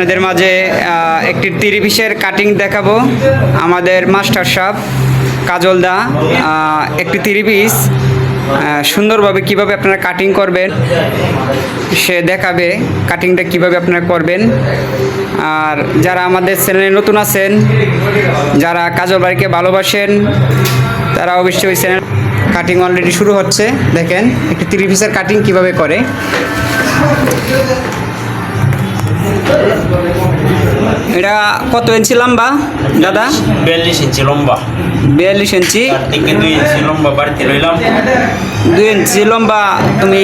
আপনাদের মাঝে একটি তিরি পিসের কাটিং দেখাবো। আমাদের মাস্টার সাহেব কাজল দা একটি তিরিপিস সুন্দরভাবে কীভাবে আপনারা কাটিং করবেন, সে দেখাবে কাটিংটা কীভাবে আপনারা করবেন। আর যারা আমাদের চ্যানেলে নতুন আছেন, যারা কাজল বাড়িকে ভালোবাসেন, তারা অবশ্যই চ্যানেল কাটিং অলরেডি শুরু হচ্ছে। দেখেন, একটি তিরি পিসের কাটিং কীভাবে করে। এটা কত ইঞ্চি লম্বা দাদা? বিয়াল্লিশ ইঞ্চি লম্বা। বিয়াল্লিশ ইঞ্চি। দুই ইঞ্চি লম্বা বাড়িতে রইলাম দুই ইঞ্চি লম্বা তুমি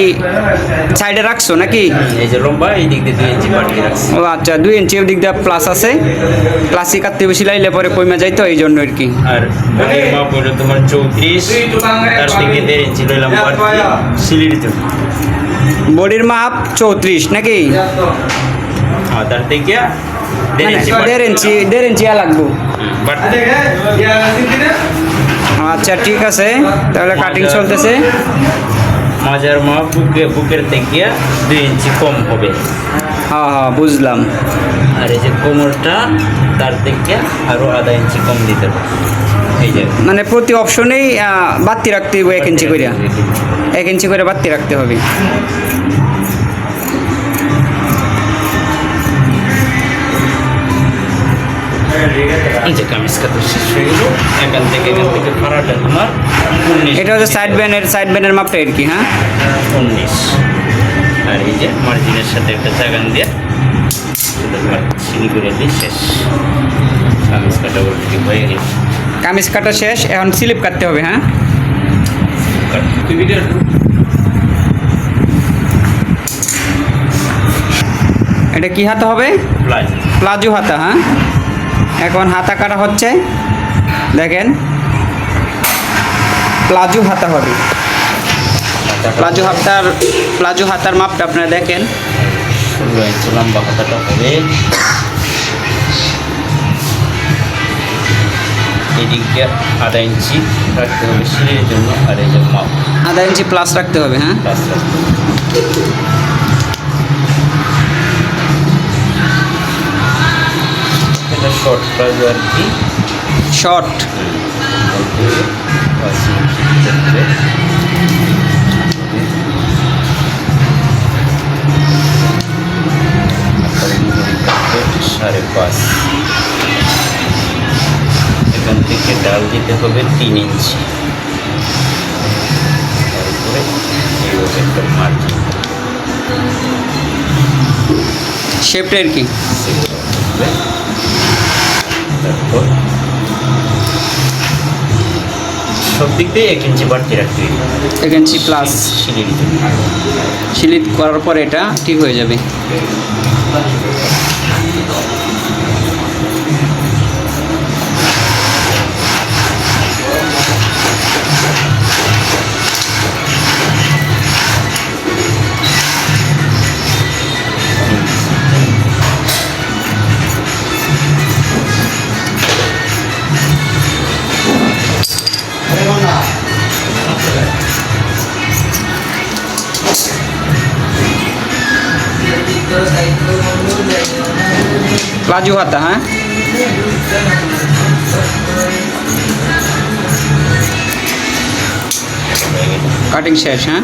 সাইডে রাখছো নাকি? এই যে লম্বা এই দিক দিয়ে দুই ইঞ্চি বাড়িয়ে রাখছি। ও আচ্ছা দুই ইঞ্চি দিক দিয়ে প্লাস আছে। প্লাসই কাটতে বেশি লাইলে পরে কমে যায় তো এই জন্য আর কি। আর বডির মাপ হলো তোমার চৌত্রিশ তার থেকে দেড় ইঞ্চি রইলাম বাড়তি সিলিরিতে বডির মাপ চৌত্রিশ নাকি? হ্যাঁ তার থেকে দেড় মানে ইঞ্চি দেড় ইঞ্চি লাগবো। আচ্ছা ঠিক আছে। তাহলে কাটিং চলতেছে। মাজার মাপ বুকে বুকের থেকে দুই ইঞ্চি কম হবে। হ্যাঁ হ্যাঁ বুঝলাম। আর এই যে কোমরটা তার থেকে আরও আধা ইঞ্চি কম দিতে হবে। মানে প্রতি অপশনেই বাড়তি রাখতে হবে এক ইঞ্চি করে এক ইঞ্চি করে বাড়তি রাখতে হবে। এই যে কামিজ শেষ হয়ে গেল। এখান থেকে এখান থেকে ভাড়াটা তোমার উনিশ। এটা হচ্ছে সাইড ব্যানের সাইড ব্যানের মাপটা আর কি হ্যাঁ? উনিশ। আর এই যে মার্জিনের সাথে একটা জাগান দিয়ে সিলি করে দিই শেষ। কামিজ কাটা অলরেডি হয়ে গেল। কামিজ কাটা শেষ এখন স্লিপ কাটতে হবে হ্যাঁ? এটা কি হাতা হবে? প্লাজো হাতা হ্যাঁ? এখন হাতা কাটা হচ্ছে। দেখেন। প্লাজো হাতা হবে। প্লাজো হাতার প্লাজো হাতার মাপটা আপনারা দেখেন। ষোলো ইঞ্চি লম্বা হাতাটা হবে। এদিক আধা ইঞ্চি রাখতে হবে সিলির জন্য আর এই যে মাপ। আধা ইঞ্চি প্লাস রাখতে হবে হ্যাঁ? প্লাস রাখতে হবে। শর্ট প্লাজো আর কি শর্ট সাড়ে পাঁচ। এখান থেকে ডাল দিতে হবে তিন ইঞ্চি। তারপরে এইভাবে একটা মার্জিন শেপটা আর কি? তারপর সব দিক দিয়ে এক ইঞ্চি বাড়তি রাখতে এক ইঞ্চি প্লাস সিলিট জন্য করার পর এটা ঠিক হয়ে যাবে। প্লাজো হাতা হ্যাঁ কাটিং শেষ হ্যাঁ